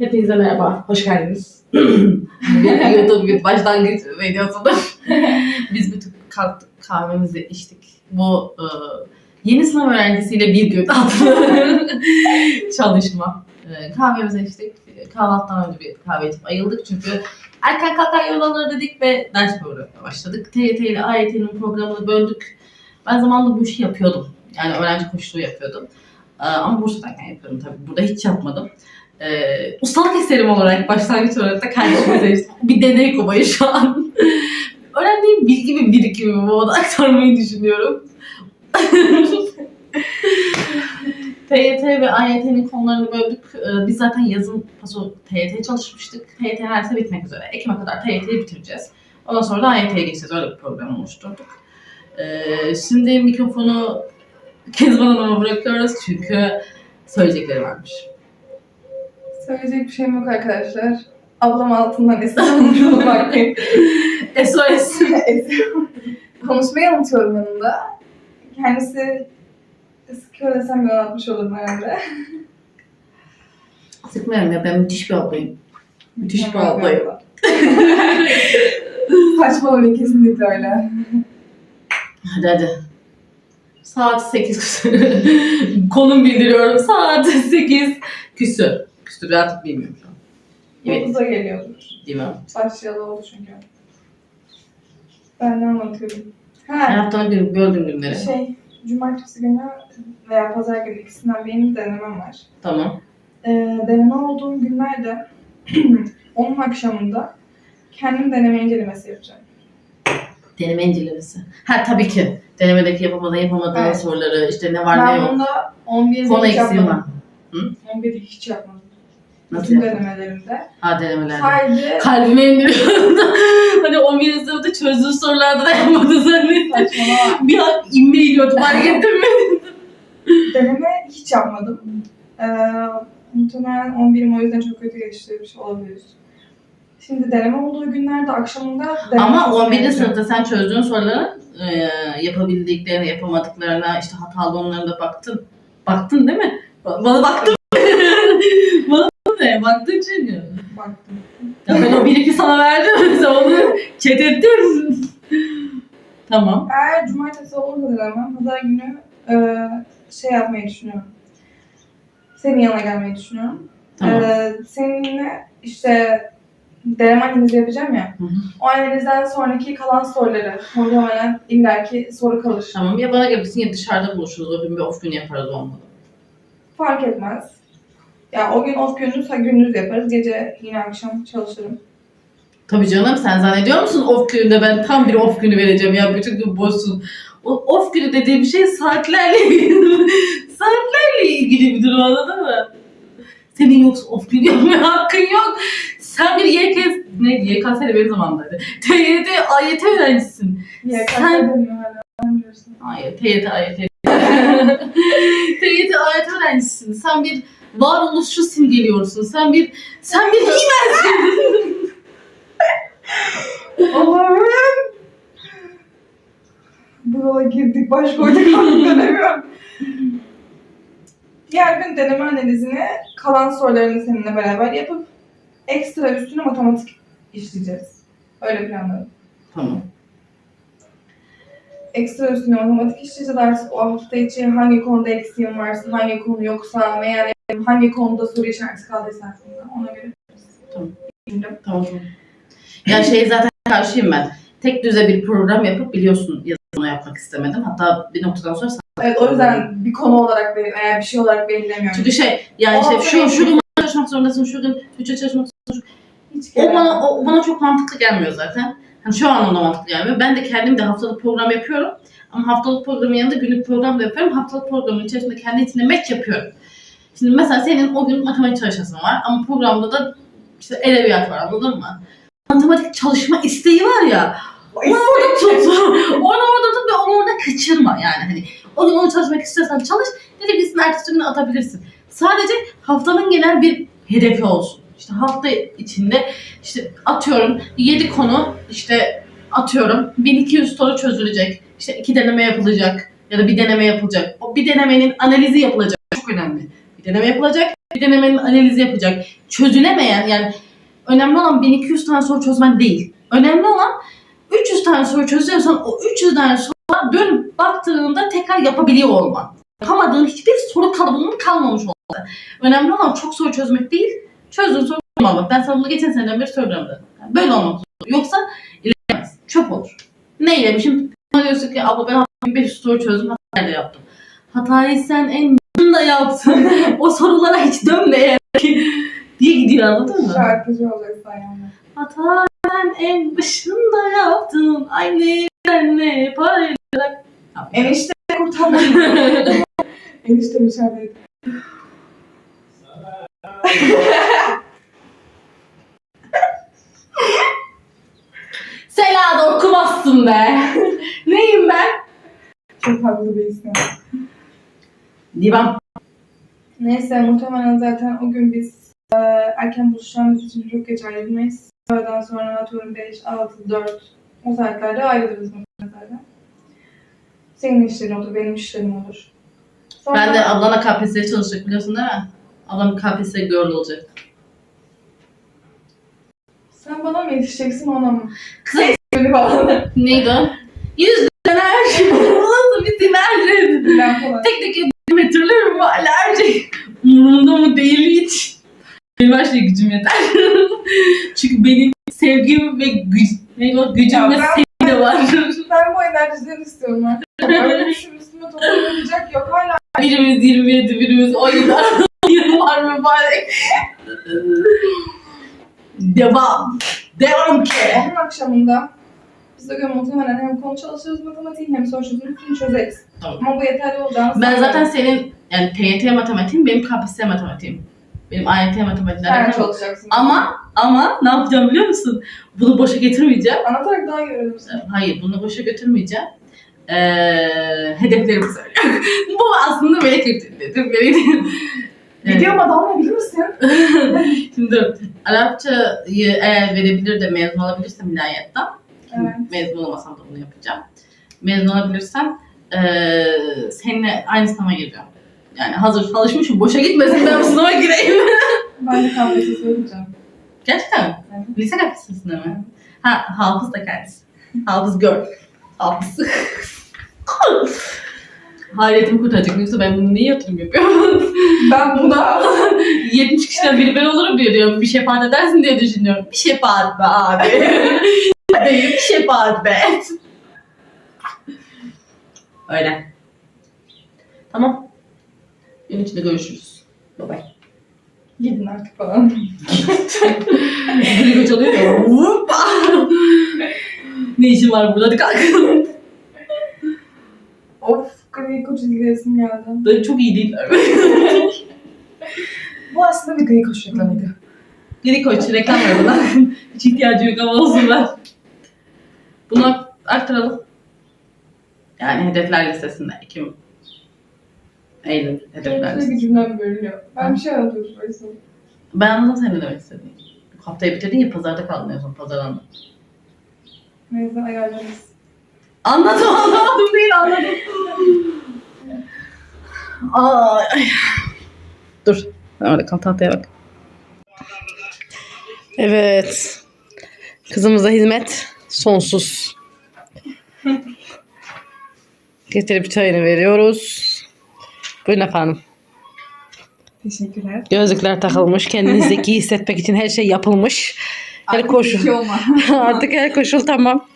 Hepinize merhaba, hoş geldiniz. YouTube bir başlangıç videosudur. Biz bir tık kalktık, kahvemizi içtik. Bu e, yeni sınav öğrencisiyle bir gün çalışma. E, kahvemizi içtik. Kahvaltıdan önce bir kahve içip ayıldık çünkü erken kalkan yol alır dedik ve ders programına başladık. TYT ile AYT'nin programını böldük. Ben zamanında bu işi yapıyordum. Yani öğrenci koşuluğu yapıyordum. E, ama Bursa'dayken yapıyordum tabii. Burada hiç yapmadım. Ee, ustalık eserim olarak başlangıç olarak da seçtim. bir deney kobayı şu an. Öğrendiğim bilgi ve birikimimi bu ona aktarmayı düşünüyorum. TYT ve AYT'nin konularını böldük. Ee, biz zaten yazın paso TYT çalışmıştık. TYT neredeyse bitmek üzere. Ekim'e kadar TYT'yi bitireceğiz. Ondan sonra da AYT'ye geçeceğiz. Öyle bir program oluşturduk. Ee, şimdi mikrofonu Kezban Hanım'a bırakıyoruz çünkü söyleyecekleri varmış. Söyleyecek bir şeyim yok arkadaşlar. Ablam altından esinlenmiş bakmayın. SOS. Konuşmayı unutuyorum yanında. Kendisi sıkıyor desem ben atmış olurum herhalde. Sıkmıyorum ya ben müthiş bir ablayım. Müthiş bir ablayım. Saçmalamayın kesinlikle öyle. Hadi hadi. Saat 8 Konum bildiriyorum. Saat 8 küsür. Küsür artık bilmiyorum şu an. Evet. 9'a geliyordur. Değil mi? Başlayalı oldu çünkü. Ben ne anlatıyorum? Her Ha, haftanın bir böldüm günleri. şey, cumartesi günü veya pazar günü ikisinden benim denemem var. Tamam. Ee, deneme olduğum günlerde onun akşamında kendim deneme incelemesi yapacağım. Deneme incelemesi. Ha tabii ki. Denemedeki yapamadığın yapamadığın Evet. soruları işte ne var ne ben yok. bunda 11'de Konu hiç eksiği var. yapmadım. Hı? 11'de hiç yapmadım. Nasıl Bütün yaptın? denemelerimde. Ha denemelerde. Sadece Kalbime indiriyorum da hani 11. sınıfta çözdüğün sorularda da yapmadı zannettim. saçmalama. Bir an inme iniyordu fark ettin mi? deneme hiç yapmadım. Ee, muhtemelen 11'im o yüzden çok kötü geçtirmiş olabilir. Şimdi deneme olduğu günlerde akşamında deneme Ama testi 11. yapacağım. sınıfta sen çözdüğün soruların e, yapabildiklerine, yapamadıklarına, işte hatalı onlara da baktın. Baktın değil mi? Ba- Bana baktın. Baktın çünkü. Baktım. Ya ben o bir iki sana verdim. Sen onu chat ettin. tamam. Eğer cumartesi olursa denemem, pazar günü e, şey yapmayı düşünüyorum. Senin yanına gelmeyi düşünüyorum. Tamam. Ee, seninle işte deneme analizi yapacağım ya. Hı hı. O analizden sonraki kalan soruları muhtemelen illaki soru kalır. Tamam. Ya bana gelirsin ya dışarıda buluşuruz. O gün bir off günü yaparız olmadı. Fark etmez. Ya o gün off günümüz, ha gündüz yaparız. Gece yine akşam çalışırım. Tabii canım sen zannediyor musun off gününde ben tam bir off günü vereceğim ya bütün gün boşsun. O off günü dediğim şey saatlerle saatlerle ilgili bir durum anladın mı? Senin yoksa off günü yapmaya hakkın yok. Sen bir YKS, ne YKS de benim zamanımdaydı. TYT, AYT öğrencisin. Ya Sen- demiyor hala. Hayır, TYT, AYT. TYT, AYT öğrencisin. Sen bir varoluşçu simgeliyorsun. Sen bir, sen bir himensin. Allah'ım. Bu yola girdik, baş koyduk, dönemiyorum. Diğer gün deneme analizini kalan sorularını seninle beraber yapıp ekstra üstüne matematik işleyeceğiz. Öyle planladım. Tamam. Ekstra üstüne matematik işleyeceğiz artık o hafta içi hangi konuda eksiğim varsa, hangi konu yoksa, veya hangi konuda soru işareti kaldıysa aklımda ona göre. Tamam. Tamam. tamam. Ya şey zaten karşıyım ben. Tek düze bir program yapıp biliyorsun yazılımı yapmak istemedim. Hatta bir noktadan sonra Evet o yüzden bir konu olarak benim, veya bir şey olarak belirlemiyorum. Çünkü şey yani işte hafta şu, şu gün çalışmak zorundasın, şu gün üçe çalışmak zorundasın. Hiç O bana, o bana çok mantıklı gelmiyor zaten. Hani şu an ona mantıklı gelmiyor. Ben de kendim de haftalık program yapıyorum. Ama haftalık programın yanında günlük program da yapıyorum. Haftalık programın içerisinde kendi içinde match yapıyorum. Şimdi mesela senin o gün matematik çalışasın var ama programda da işte edebiyat var anladın mı? Matematik çalışma isteği var ya. Onu orada tut. Onu orada tut ve onu orada kaçırma yani. Hani o gün onu çalışmak istiyorsan çalış. Dediklisini ertesi gün atabilirsin. Sadece haftanın genel bir hedefi olsun. İşte hafta içinde işte atıyorum 7 konu işte atıyorum 1200 soru çözülecek. İşte iki deneme yapılacak ya da bir deneme yapılacak. O bir denemenin analizi yapılacak. Çok önemli. Bir deneme yapılacak. bir denemenin analizi yapacak. Çözülemeyen yani önemli olan 1200 tane soru çözmen değil. Önemli olan 300 tane soru çözüyorsan o 300 tane soruya dönüp baktığında tekrar yapabiliyor olman. Yapamadığın hiçbir soru kalıbının kalmamış olması. Önemli olan çok soru çözmek değil, çözdüğün soru bulmamak. Ben sana bunu geçen seneden beri söylüyorum zaten. Yani böyle olmak zorunda. Yoksa ilerlemez. Çöp olur. Ne? Bana diyorsun ki abla ben haftada 1500 soru çözdüm, hatayla yaptım. Hatayı sen en da yaptın. o sorulara hiç dönme eğer ki diye gidiyor anladın mı? Şarkıcı olacaksın yani. Hata sen en başında yaptın. Aynı benle paylaşarak. Enişte kurtarmadı. Enişte müsaade et. Sela da okumazsın be. Neyim ben? Çok haklı bir isim. Divan. Neyse muhtemelen zaten o gün biz e, erken buluşacağımız için çok geç ayrılmayız. Öğleden sonra atıyorum 5, 6, 4 o saatlerde ayrılırız muhtemelen zaten. Senin işlerin olur, benim işlerim olur. Sonra Ben de ablana KPSS'ye çalışacak biliyorsun değil mi? Ablam KPSS girl olacak. Sen bana mı yetişeceksin ona mı? Beni falan. neydi o? Yüz enerji. Nasıl bir sinerji? Ben falan. Tek tek metrelerim mi alerji? Umurumda mı değil hiç. Şeye gücüm yeter. Çünkü benim sevgim ve güc ne o gücüm Ya ve ben- sevgi de var. Ben bu enerjileri istiyorum artık. Öyle bir şey üstüme toplanacak yok hala. birimiz 27, birimiz 17 arasında yıl var mübarek. Devam. Devam ki. Onun akşamında biz o gün muhtemelen hem konu çalışırız matematiğin hem soru çözümünü çözeriz. Tamam. Ama bu yeterli olacağını Ben zaten senin yani TYT matematiğim benim KPSS matematiğim. Benim AYT matematiğimle Sen alakalı. çalışacaksın. Ama ama ne yapacağım biliyor musun? Bunu boşa getirmeyeceğim. Anlatarak daha iyi öğrenirsin. Hayır bunu boşa götürmeyeceğim. Ee, hedeflerimi söylüyorum. Bu aslında melek ötürlüğüdür. Melek... Video adamla bilir misin? Şimdi Arapçayı eğer verebilir de mezun olabilirsem ilahiyattan. Evet. Mezun olmasam da bunu yapacağım. Mezun olabilirsem ee, seninle aynı sınava gireceğim. Yani hazır çalışmışım boşa gitmesin ben bu sınava gireyim. Ben de KPSS söyleyeceğim. Gerçekten mi? Evet. Lise kapısında mı? Ha hafız da kendisi. Hafız gör. Hafız. Hayretimi kurtaracak. Yoksa ben bunu niye yatırım yapıyorum? Ben buna 70 kişiden biri ben olurum diye diyorum. Bir şefaat edersin diye düşünüyorum. Bir şefaat be abi. Değil, bir şefaat be. Öyle. Tamam. Gün içinde görüşürüz. Bye bye. gidin artık falan. Gülü çalıyor ya. Hoppa. ne işin var burada? Hadi kalk. of Greyko çizgilesim geldi. Böyle çok iyi değiller. Bu aslında bir Greyko reklamıydı. Geri koy reklam ver buna. Hiç ihtiyacı yok ama olsun ver. Bunu aktaralım. Yani hedefler listesinde. Ekim. Eylül hedefler Şöyle bir listesi. cümlem bölünüyor. Ben bir şey anlatıyorum Faysal. Ben anladım senin ne demek istediğini. Haftayı bitirdin ya pazarda kaldın en son pazardan. Neyse ayarlarız. Anladım anlamadım değil anladım. Ay. ay. Dur. Orada kal tahtaya bak. Evet. Kızımıza hizmet sonsuz. Getirip çayını veriyoruz. Buyurun efendim. Teşekkürler. Gözlükler takılmış. Kendini zeki hissetmek için her şey yapılmış. Her koşul. olma. Artık her koşul tamam.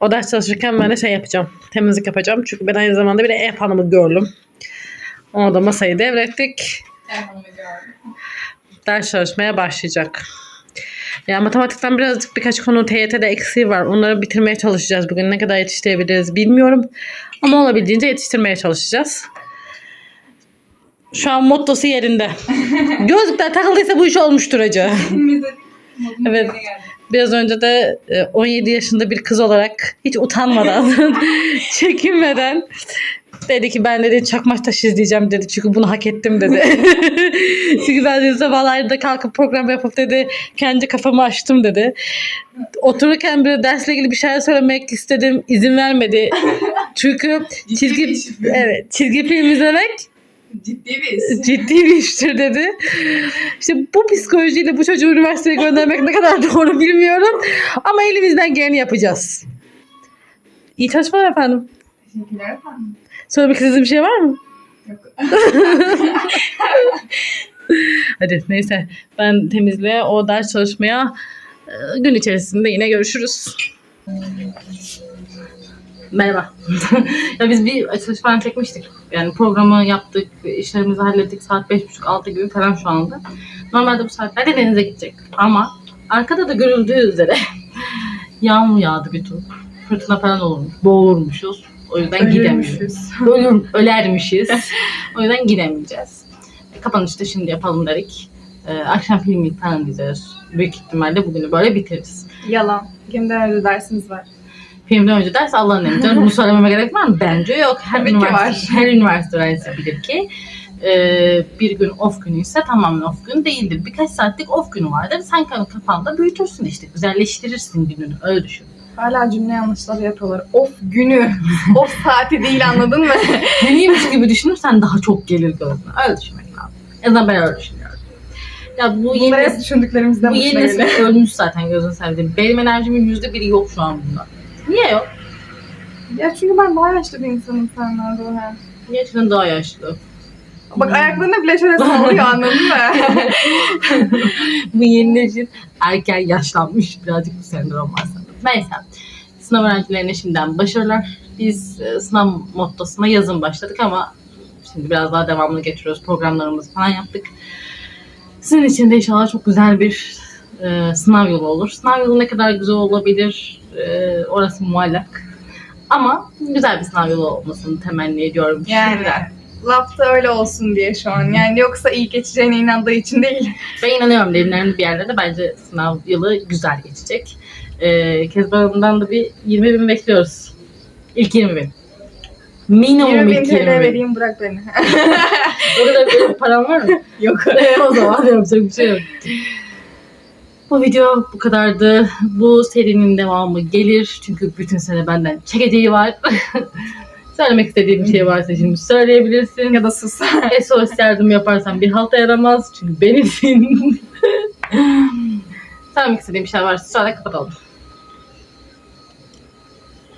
O ders çalışırken ben de şey yapacağım. Temizlik yapacağım. Çünkü ben aynı zamanda bir de ev hanımı gördüm. Ona da masayı devrettik. Ders çalışmaya başlayacak. Ya matematikten birazcık birkaç konu TYT'de eksiği var. Onları bitirmeye çalışacağız bugün. Ne kadar yetiştirebiliriz bilmiyorum. Ama olabildiğince yetiştirmeye çalışacağız. Şu an mottosu yerinde. Gözlükler takıldıysa bu iş olmuştur acı. Evet. Biraz önce de e, 17 yaşında bir kız olarak hiç utanmadan, çekinmeden dedi ki ben dedi çakmak taşı izleyeceğim dedi. Çünkü bunu hak ettim dedi. Çünkü ben dedi sabahlarda kalkıp program yapıp dedi kendi kafamı açtım dedi. Otururken bir dersle ilgili bir şeyler söylemek istedim. izin vermedi. Çünkü çizgi evet çizgi film izlemek Ciddi bir iş. ciddi bir iştir dedi. İşte bu psikolojiyle bu çocuğu üniversiteye göndermek ne kadar doğru bilmiyorum. Ama elimizden geleni yapacağız. İyi çalışmalar efendim. Teşekkürler efendim. Söylemek istediğiniz bir şey var mı? Yok. Hadi neyse ben temizliğe o ders çalışmaya e, gün içerisinde yine görüşürüz. Merhaba. ya biz bir açılış falan çekmiştik. Yani programı yaptık, işlerimizi hallettik. Saat 5.30-6 gibi falan şu anda. Normalde bu saatlerde denize gidecek. Ama arkada da görüldüğü üzere yağmur yağdı bir tur. Fırtına falan olmuş. Boğulurmuşuz. O yüzden gidemiyoruz. Ölür, ölermişiz. o yüzden gidemeyeceğiz. Kapanışta şimdi yapalım dedik. Ee, akşam filmi falan izleriz. Büyük ihtimalle bugünü böyle bitiririz. Yalan. Kimden önce dersimiz var. Filmden önce ders Allah'ın emri. Bunu söylememe gerek var mı? Bence yok. Her Tabii üniversite, her üniversite öğrencisi bilir ki e, bir gün off günü ise tamamen off gün değildir. Birkaç saatlik off günü vardır. Sen kendi kafanda büyütürsün işte. Güzelleştirirsin gününü. Öyle düşün. Hala cümle yanlışları yapıyorlar. Of günü. of saati değil anladın mı? Deneymiş gibi düşünürsen daha çok gelir gözüne. Öyle düşünmek lazım. En azından ben öyle düşünüyorum. Ya bu yeni Bunları düşündüklerimizden Bu yeni nesil ölmüş zaten gözünü sevdiğim. Benim enerjimin yüzde biri yok şu an bunda. Niye yok? Ya çünkü ben daha yaşlı bir insanım senden Doğan. Gerçekten daha yaşlı. Bak ayaklarına bile şöyle sallıyor anladın mı? bu yeni nesil erken yaşlanmış. Birazcık bu sendrom var sanırım. Neyse. Sınav öğrencilerine şimdiden başarılar. Biz e, sınav mottosuna yazın başladık ama şimdi biraz daha devamlı getiriyoruz. Programlarımızı falan yaptık. Sizin için de inşallah çok güzel bir e, sınav yolu olur. Sınav yolu ne kadar güzel olabilir e, orası muallak. Ama güzel bir sınav yolu olmasını temenni ediyorum. Yani şimdiden. lafta öyle olsun diye şu an. Yani yoksa iyi geçeceğine inandığı için değil. Ben inanıyorum derinlerinde bir yerde de bence sınav yılı güzel geçecek. Ee, Kezban Hanım'dan da bir 20 bin bekliyoruz. İlk 20 bin. Minimum 20 bin ilk TL 20 bin. vereyim bırak beni. O kadar benim param var mı? Yok. O zaman yapacak bir şey yok. Bu video bu kadardı. Bu serinin devamı gelir. Çünkü bütün sene benden çekeceği var. Söylemek istediğim bir şey varsa şimdi söyleyebilirsin. ya da sus. SOS yardım yaparsan bir halta yaramaz. Çünkü benimsin. Söylemek istediğim bir şey varsa söyle kapatalım.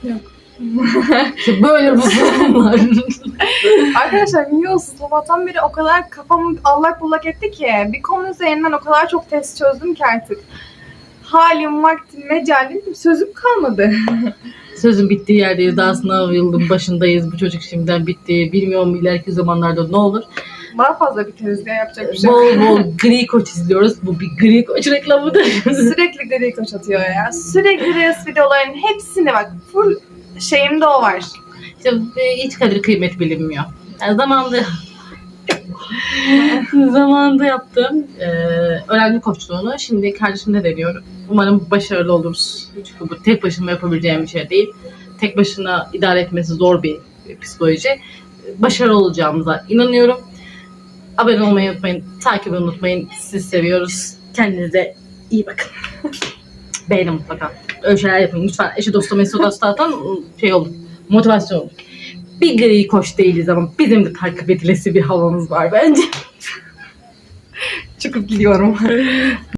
Yok. Böyle bu sorunlar. Arkadaşlar biliyorsunuz sabahtan beri o kadar kafamı allak bullak etti ki bir konu üzerinden o kadar çok test çözdüm ki artık. Halim, vaktim, mecalim, sözüm kalmadı. Sözün bittiği yerdeyiz. Daha sınav yılının başındayız. Bu çocuk şimdiden bitti. Bilmiyorum ileriki zamanlarda ne olur. Daha fazla biteriz ya yapacak bir şey yok. Bol bol gri koç izliyoruz. Bu bir gri koç reklamıdır. Sürekli gri koç atıyor ya. Sürekli Reels videoların hepsinde bak full şeyimde o var. İşte e, hiç kadir kıymet bilinmiyor. Yani zamanında zamanında yaptım. Ee, öğrenci koçluğunu şimdi kardeşimde deniyorum. Umarım başarılı oluruz. Çünkü bu tek başıma yapabileceğim bir şey değil. Tek başına idare etmesi zor bir psikoloji. Başarılı olacağımıza inanıyorum. Abone olmayı unutmayın. Takip unutmayın. Sizi seviyoruz. Kendinize iyi bakın. Beğenin mutlaka. Öyle şeyler yapın. Lütfen eşi dostu mesut dostu atan şey olur. Motivasyon olur. Bir gri koş değiliz ama bizim de takip edilesi bir havamız var bence. Çıkıp gidiyorum.